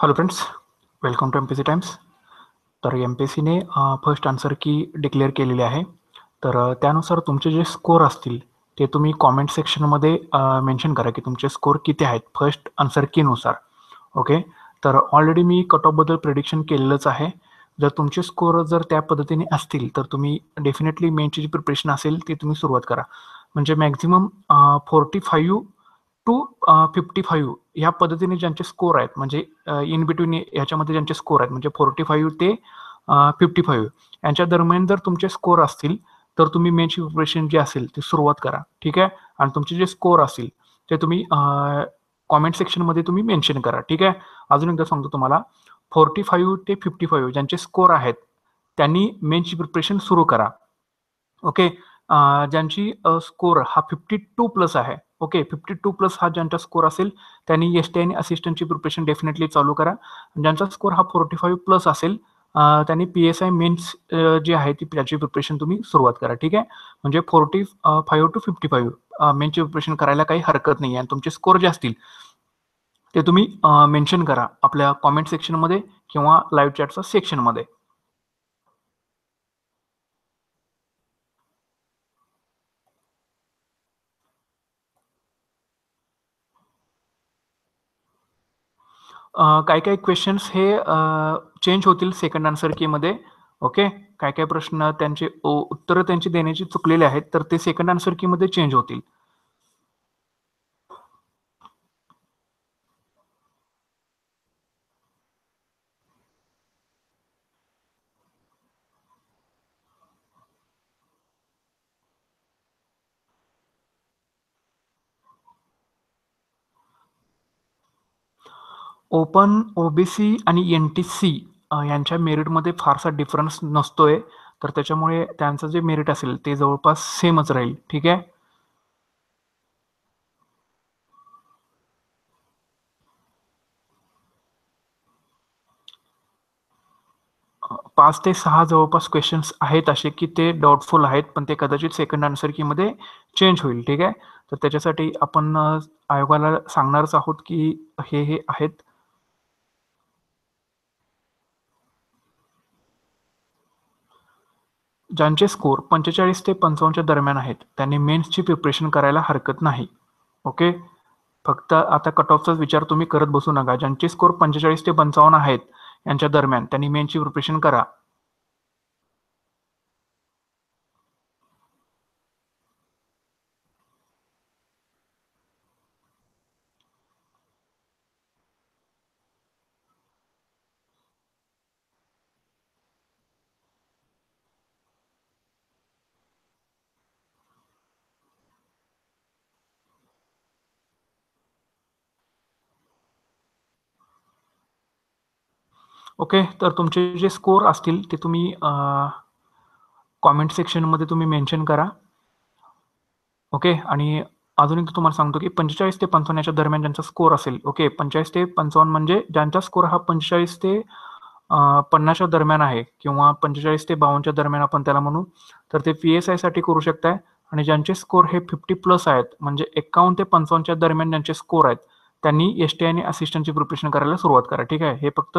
Hello friends welcome to M P C times तर M P सीने first answer key declare केलेली आहे. तर त्यानुसार तुमचे जे स्कोर असतील ते तुम्ही कॉमेंट सेक्शनमध्ये मेन्शन करा की तुमचे स्कोर किती आहेत फर्स्ट आन्सर कीनुसार ओके तर ऑलरेडी मी कट ऑफबद्दल प्रिडिक्शन केलेलंच आहे. जर तुमचे स्कोर जर त्या पद्धतीने असतील तर तुम्ही डेफिनेटली मेनची जी प्रिपरेशन असेल ती तुम्ही सुरुवात करा. म्हणजे maximum forty five to fifty five ह्या पद्धतीने ज्यांचे स्कोर आहेत म्हणजे इन बिटवीन ह्याच्यामध्ये ज्यांचे स्कोर आहेत म्हणजे फोर्टी फाईव्ह ते फिफ्टी फाईव्ह यांच्या दरम्यान जर तुमचे स्कोर असतील तर तुम्ही मेनची प्रिपरेशन जी असेल ती सुरुवात करा ठीक आहे? आणि तुमचे जे स्कोर असतील ते तुम्ही कॉमेंट सेक्शनमध्ये तुम्ही मेन्शन करा ठीक आहे? अजून एकदा सांगतो तुम्हाला फोर्टी फाईव्ह ते फिफ्टी फाईव्ह ज्यांचे स्कोर आहेत त्यांनी मेनची प्रिपरेशन सुरू करा ओके? ज्यांची स्कोर हा फिफ्टी टू प्लस आहे ओके फिफ्टी टू प्लस हा ज्यांचा स्कोर असेल त्यांनी एस टी आणि असिस्टंटची प्रिपरेशन डेफिनेटली चालू करा. ज्यांचा स्कोर हा फोर्टी फाईव्ह प्लस असेल त्यांनी पी एस आय मेन्स जी आहे ती त्याची प्रिपरेशन तुम्ही सुरुवात करा ठीक आहे? म्हणजे forty five to fifty five मेनची preparation करायला काही हरकत नाही आहे आणि तुमचे स्कोर जे असतील ते तुम्ही मेन्शन करा आपल्या कॉमेंट सेक्शनमध्ये किंवा लाईव्ह चॅटच्या सेक्शनमध्ये काय काही काही क्वेश्चन्स हे चेंज होतील सेकंड आन्सर कीमध्ये ओके काय काय प्रश्न त्यांचे उत्तरं त्यांची देण्याची चुकलेले आहेत तर ते सेकंड आन्सर कीमध्ये चेंज होतील. ओपन ओबीसी आणि एन टी सी यांच्या मेरिटमध्ये फारसा डिफरन्स नसतोय. तर त्याच्यामुळे त्यांचं जे मेरिट असेल ते जवळपास सेमच राहील. ठीक आहे? पाच ते सहा जवळपास क्वेश्चन्स आहेत असे की ते डाऊटफुल आहेत पण ते कदाचित सेकंड आन्सर कीमध्ये चेंज होईल. ठीक आहे? तर त्याच्यासाठी आपण आयोगाला सांगणारच आहोत की हे हे आहेत. ज्यांचे स्कोर पंचेचाळीस ते पंचावन्नच्या दरम्यान आहेत त्यांनी मेन्सची प्रिपरेशन करायला हरकत नाही. ओके फक्त आता कट ऑफचाच विचार तुम्ही करत बसू नका. ज्यांचे स्कोर पंचेचाळीस ते पंचावन्न आहेत यांच्या दरम्यान त्यांनी मेनची प्रिपरेशन करा. ओके तर तुमचे जे स्कोर असतील ते तुम्ही कॉमेंट सेक्शनमध्ये तुम्ही मेन्शन करा. ओके आणि अजून एक तुम्हाला सांगतो की पंचेचाळीस ते पंचावन्नच्या दरम्यान ज्यांचा स्कोर असेल ओके पंचेचाळीस ते पंचावन्न म्हणजे ज्यांचा स्कोर हा पंचेचाळीस ते पन्नासच्या दरम्यान आहे किंवा पंचेचाळीस ते बावन्नच्या दरम्यान आपण त्याला म्हणू तर ते पी एस आयसाठी करू शकताय. आणि ज्यांचे स्कोर हे फिफ्टी प्लस आहेत म्हणजे एकावन्न ते पंचावन्नच्या दरम्यान ज्यांचे स्कोर आहेत त्यांनी एस टी आणि असिस्टंटची प्रिपरेशन करायला सुरुवात करा ठीक आहे? हे फक्त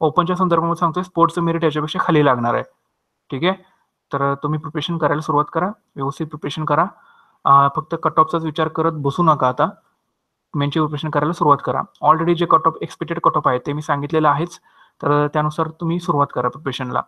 ओपनच्या संदर्भामध्ये सांगतोय स्पोर्ट्सचं मेरिट याच्यापेक्षा खाली लागणार आहे ठीक आहे? तर तुम्ही प्रिपरेशन करायला सुरुवात करा व्यवस्थित प्रिपरेशन करा. फक्त कट ऑफचाच विचार करत बसू नका आता. मेनची प्रिपरेशन करायला सुरुवात करा. ऑलरेडी जे cut off expected cut off आहे ते मी सांगितलेलं आहेच. तर त्यानुसार तुम्ही सुरुवात करा प्रिपरेशनला